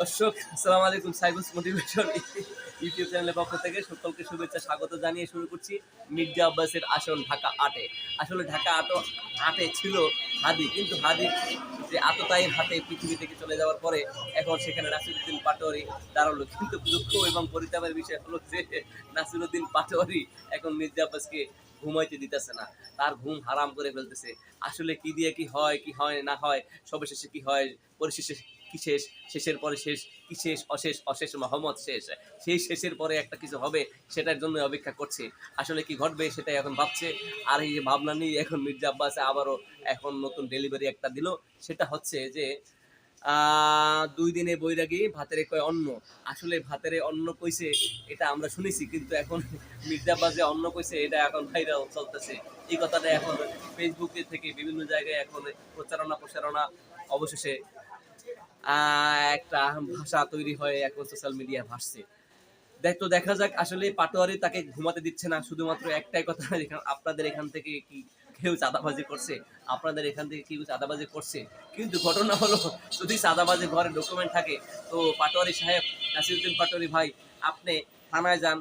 দর্শক, আসসালামু আলাইকুম সাইবুস মোটিভেশন ইউটিউব চ্যানেলের পক্ষ থেকে সকলকে শুভেচ্ছা, স্বাগত জানিয়ে শুরু করছি মির্জা আব্বাসের আসন ঢাকা আটে। আসলে ঢাকা আটো, আটে ছিল হাদি, কিন্তু হাদি যে আততায়ীর হাতে পৃথিবী থেকে চলে যাওয়ার পরে এখন সেখানে নাসিরুদ্দিন পাটোয়ারি দাঁড়াল। কিন্তু দুঃখ এবং পরিতাপের বিষয় হলো যে নাসিরুদ্দিন পাটোয়ারি এখন মির্জা আব্বাসকে ঘুমাইতে দিতেছে না। তার ঘুম হারাম করে ফেলতেছে। আসলে কি দিয়ে কি হয় কি হয় না হয় সবশেষে কি হয়, পরিশেষে কি শেষ? শেষের পরে শেষ, কি শেষ? অশেষ অশেষ, মহম্মদ শেষ। সেই শেষের পরে একটা কিছু হবে, সেটার জন্য অপেক্ষা করছে। আসলে কি ঘটবে সেটাই এখন ভাবছে। আর এই যে ভাবনা নিয়ে এখন মির্জা আব্বাস আবারও এখন নতুন ডেলিভারি একটা দিল। সেটা হচ্ছে যে দুই দিনে বৈরাগী, ভাতের কয় অন্ন। আসলে ভাতের অন্ন কইছে, এটা আমরা শুনেছি, কিন্তু এখন মির্জা আব্বাস যে অন্ন কইছে, এটা এখন ভাইরাল চলতেছে। এই কথাটা এখন ফেসবুকে থেকে বিভিন্ন জায়গায় এখন প্রচারণা প্রসারণা অবশেষে একটা ভাষা তৈরি হয়ে এখন সোশ্যাল মিডিয়া ভাসছে। দেখ, তো দেখা যাক, আসলে পাটোয়ারি তাকে ঘুমাতে দিচ্ছে না, শুধুমাত্র একটাই কথা আপনাদের এখান থেকে কি কেউ চাঁদাবাজি করছে? আপনাদের এখান থেকে কেউ চাঁদাবাজি করছে? কিন্তু ঘটনা হলো, যদি চাঁদাবাজি ঘরে ডকুমেন্ট থাকে, তো পাটোয়ারি সাহেব, নাসিরুদ্দিন পাটোয়ারি ভাই, আপনি থানায় যান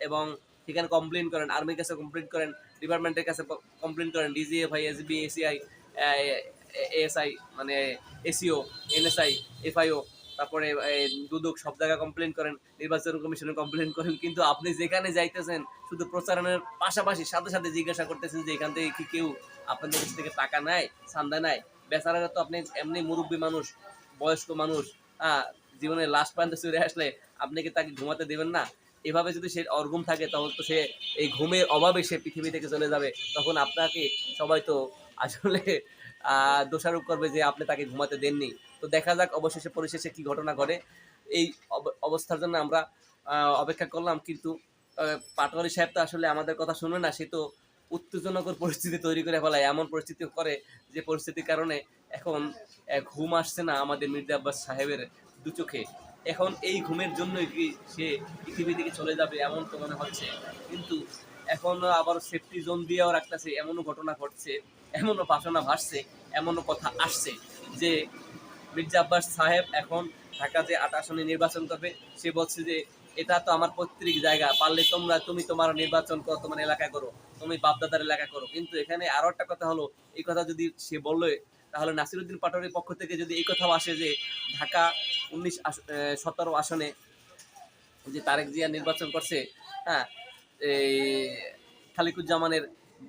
এবং সেখানে কমপ্লেন করেন আর্মির কাছে কমপ্লেন করেন ডিপার্টমেন্টের কাছে কমপ্লেন করেন ডিজিএফআই এসবি এসিআই এএসআই মানে এসিও এনএসআই এফআইও তারপরে দুদক সব জায়গায় কমপ্লেন করেন, নির্বাচন কমিশনে কমপ্লেন করেন, কিন্তু আপনি যেখানে যাইতেছেন, শুধু প্রচারণের পাশাপাশি সাথে সাথে জিজ্ঞাসা করতেছেন যে এখান থেকে কি কেউ আপনাদের কাছ থেকে টাকা নেয়, চান্দা নেয়? বেচারারা তো আপনি এমনি মুরব্বী মানুষ, বয়স্ক মানুষ হ্যাঁ জীবনের লাস্ট পর্যন্ত চলে আসলে আপনি কি তাকে ঘুমাতে দেবেন না? এভাবে যদি সে অর্গুম থাকে, তখন তো সে এই ঘুমের অভাবে সে পৃথিবী থেকে চলে যাবে। তখন আপনাকে সবাই তো আসলে দোষারোপ করবে যে আপনি তাকে ঘুমাতে দেননি। তো দেখা যাক অবশেষে পরিশেষে কি ঘটনা ঘটে। এই অব- অবস্থার জন্য আমরা অপেক্ষা করলাম, কিন্তু পাটোয়ারি সাহেব তো আসলে আমাদের কথা শুনে না, সে তো উত্তেজনকর পরিস্থিতি তৈরি করে ফেলায়, এমন পরিস্থিতি করে যে পরিস্থিতির কারণে এখন ঘুম আসছে না আমাদের মির্জা আব্বাস সাহেবের দু চোখে। এখন এই ঘুমের জন্যই কি সে পৃথিবী থেকে চলে যাবে, এমন তো মনে হচ্ছে। কিন্তু এখন আবার সেফটি জোন দিয়েও রাখতেছে, এমনও ঘটনা ঘটছে, এমনও বাসনা ভাসছে, এমনও কথা আসছে যে মির্জা আব্বাস সাহেব এখন ঢাকাতে আট আসনে নির্বাচন করবে, সে বলছে যে, এটা তো আমার পৈতৃক জায়গা, পারলে তোমরা, তুমি তোমার নির্বাচন করো, তোমার এলাকায় করো, তুমি বাপদাদার এলাকা করো। কিন্তু এখানে আরও একটা কথা হলো, এই কথা যদি সে বলল, তাহলে নাসিরুদ্দিন পাটোয়ারির পক্ষ থেকে যদি এই কথাও আসে যে, ঢাকা উনিশ সতেরো আসনে যে তারেক জিয়া নির্বাচন করছে হ্যাঁ এই খালিকুজ্জামানের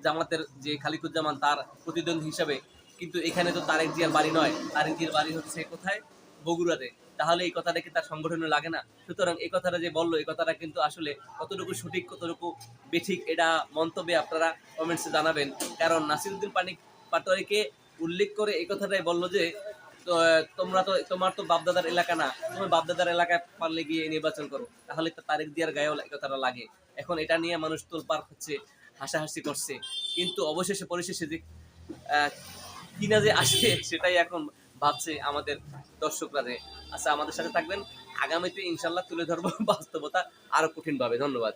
জামাতের যে খালিকুজ্জামান, তার প্রতিদ্বন্দ্বী হিসাবে কিন্তু এখানে তো তারেক জিয়ার বাড়ি নয়। তারেক জিয়ার বাড়ি হচ্ছে কোথায়? বগুড়াতে। তাহলে এই কথাটা কি তার সংগঠনে লাগে না? সুতরাং এই কথাটা যে বলল, এই কথাটা কিন্তু আসলে কতটুকু সঠিক, কতটুকু বেঠিক, এটা মন্তব্যে আপনারা কমেন্টসে জানাবেন। কারণ নাসিরুদ্দিন পানি পাটোয়ারিকে উল্লেখ করে এই কথাটাই বলল যে তোমরা তো তোমার তো বাপদাদার এলাকা না, তুমি বাপদাদার এলাকায় পারলে গিয়ে নির্বাচন করো। তাহলে তো তারেক দিয়ার গায়েও কথাটা লাগে। এখন এটা নিয়ে মানুষ তোলপার হচ্ছে, হাসাহাসি করছে। কিন্তু অবশেষে, পরিশেষে যে কিনা যে আসে, সেটাই এখন ভাবছে আমাদের দর্শকরা যে আচ্ছা আমাদের সাথে থাকবেন। আগামীতে ইনশাল্লাহ তুলে ধরবো বাস্তবতা আরও কঠিন ভাবে ধন্যবাদ।